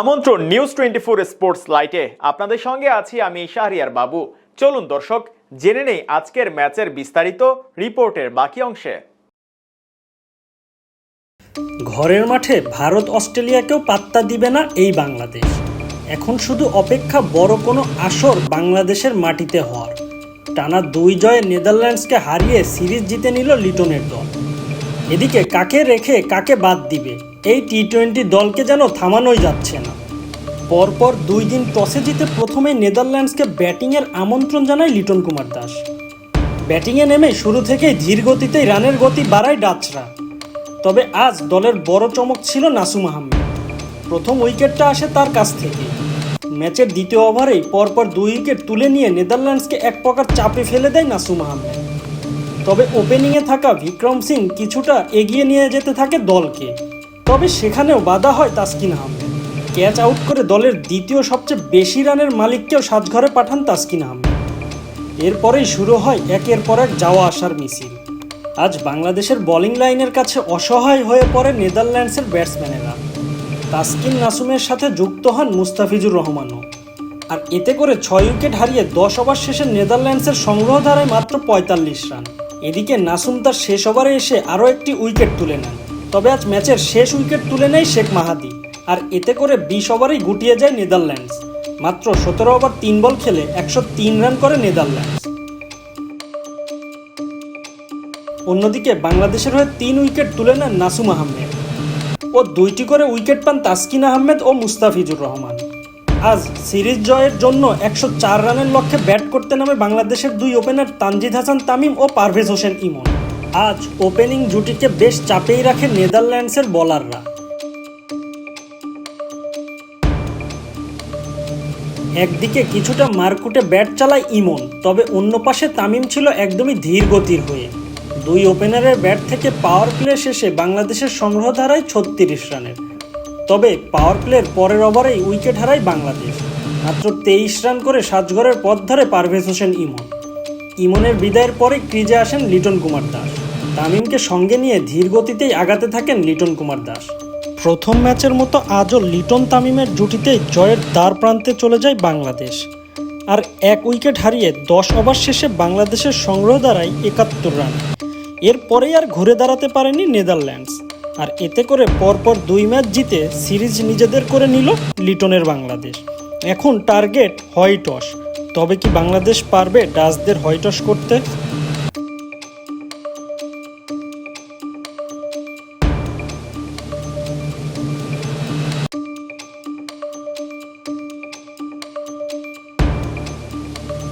আমন্ত্রণ news twenty four sports লাইটে আপনাদের সঙ্গে আছি আমি শাহরিয়ার বাবু। চলুন দর্শক, জেনে নেই আজকের ম্যাচের বিস্তারিত রিপোর্টের বাকি অংশে। ঘরের মাঠে ভারত অস্ট্রেলিয়াকেও পাত্তা দিবে না এই বাংলাদেশ। এখন শুধু অপেক্ষা বড় কোনো আসর বাংলাদেশের মাটিতে হওয়ার। টানা দুই জয়ে নেদারল্যান্ডসকে হারিয়ে সিরিজ জিতে নিল লিটনের দল। এদিকে কাকে রেখে কাকে বাদ দিবে? এই টি টোয়েন্টি দলকে যেন থামানোই যাচ্ছে না। পরপর দুই দিন টসে জিতে প্রথমে নেদারল্যান্ডসকে ব্যাটিংয়ের আমন্ত্রণ জানায় লিটন কুমার দাস। ব্যাটিংয়ে নেমে শুরু থেকেই ধীর গতিতেই রানের গতি বাড়ায় ডাচরা। তবে আজ দলের বড় চমক ছিল নাসুম আহমেদ। প্রথম উইকেটটা আসে তার কাছ থেকে। ম্যাচের দ্বিতীয় ওভারেই পরপর দুই উইকেট তুলে নিয়ে নেদারল্যান্ডসকে এক প্রকার চাপে ফেলে দেয় নাসুম আহমেদ। তবে ওপেনিংয়ে থাকা বিক্রম সিং কিছুটা এগিয়ে নিয়ে যেতে থাকে দলকে। তবে সেখানেও বাধা হয় তাসকিন আহমেদ। ক্যাচ আউট করে দলের দ্বিতীয় সবচেয়ে বেশি রানের মালিককেও সাজঘরে পাঠান তাসকিন আহমেদ। এরপরেই শুরু হয় একের পর এক যাওয়া আসার মিছিল। আজ বাংলাদেশের বোলিং লাইনের কাছে অসহায় হয়ে পড়ে নেদারল্যান্ডসের ব্যাটসম্যানেরা। তাসকিন নাসুমের সাথে যুক্ত হন মুস্তাফিজুর রহমানও। আর এতে করে ছয় উইকেট হারিয়ে দশ ওভার শেষে নেদারল্যান্ডসের সংগ্রহ ধারায় মাত্র পঁয়তাল্লিশ রান। এদিকে নাসুম তার শেষ ওভারে এসে আরও একটি উইকেট তুলে নেন। তবে আজ ম্যাচের শেষ উইকেট তুলে নেয় শেখ মাহাদি আর এতে করে বিশ ওভারেই গুটিয়ে যায় নেদারল্যান্ডস। মাত্র সতেরো ওভার তিন বল খেলে একশো তিন রান করে নেদারল্যান্ডস। অন্যদিকে বাংলাদেশের হয়ে তিন উইকেট তুলে নেন নাসুম আহমেদ। ও দুইটি করে উইকেট পান তাসকিন আহমেদ ও মুস্তাফিজুর রহমান। আজ সিরিজ জয়ের জন্য একশো চার রানের লক্ষ্যে ব্যাট করতে নামে বাংলাদেশের দুই ওপেনার তানজিদ হাসান তামিম ও পারভেজ হোসেন ইমন। আজ ওপেনিং জুটিকে বেশ চাপেই রাখে নেদারল্যান্ডসের বোলাররা। একদিকে কিছুটা মারকুটে ব্যাট চালায় ইমন, তবে অন্য পাশে তামিম ছিল একদমই ধীর গতির হয়ে। দুই ওপেনারের ব্যাট থেকে পাওয়ার প্লে শেষে বাংলাদেশের সংগ্রহ ধারায় ছত্রিশ রানের। তবে পাওয়ার প্লের পরের ওভারেই উইকেট হারায় বাংলাদেশ। মাত্র তেইশ রান করে সাজঘরের পথ ধরে পারভেজ হোসেন ইমন। ইমনের বিদায়ের পরে ক্রিজে আসেন লিটন কুমার দাস। তামিমকে সঙ্গে নিয়ে ধীর গতিতেই আগাতে থাকেন লিটন কুমার দাস। প্রথম ম্যাচের মতো আজও লিটন তামিমের জুটিতেই জয়ের দ্বার প্রান্তে চলে যায় বাংলাদেশ। আর এক উইকেট হারিয়ে দশ ওভার শেষে বাংলাদেশের সংগ্রহ দ্বারাই একাত্তর রান। এরপরেই আর ঘুরে দাঁড়াতে পারেনি নেদারল্যান্ডস। আর এতে করে পরপর দুই ম্যাচ জিতে সিরিজ নিজেদের করে নিল লিটনের বাংলাদেশ। এখন টার্গেট হোয়াইট টস। তবে কি বাংলাদেশ পারবে ডাচদের হয়টস করতে?